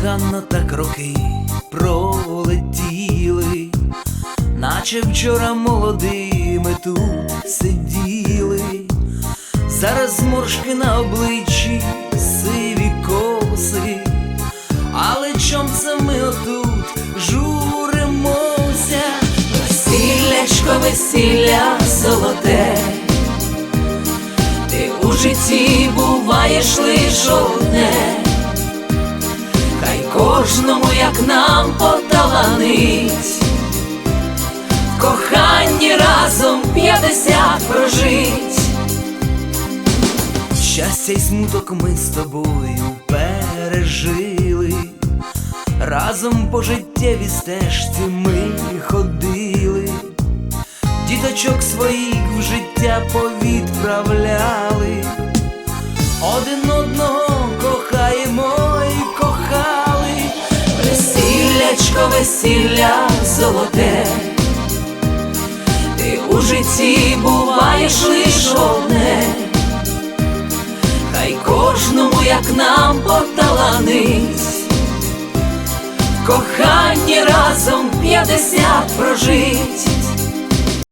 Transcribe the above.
бездоганно так роки пролетіли, наче вчора молодими тут сиділи, зараз зморшки на обличчі, сиві коси, але чом це ми отут журимося, весіллячко, весілля золоте. Ти у житті буваєш лиш одне, кожному, як нам поталанить, коханні разом п'ятдесят прожить. Щастя й смуток ми з тобою пережили, разом по життєвій стежці ми ходили. Діточок своїх в життя повідправляли, весіллячко, весілля золоте, ти у житті буваєш лиш одне, хай кожному, як нам поталанить, кохання разом п'ятдесят прожить.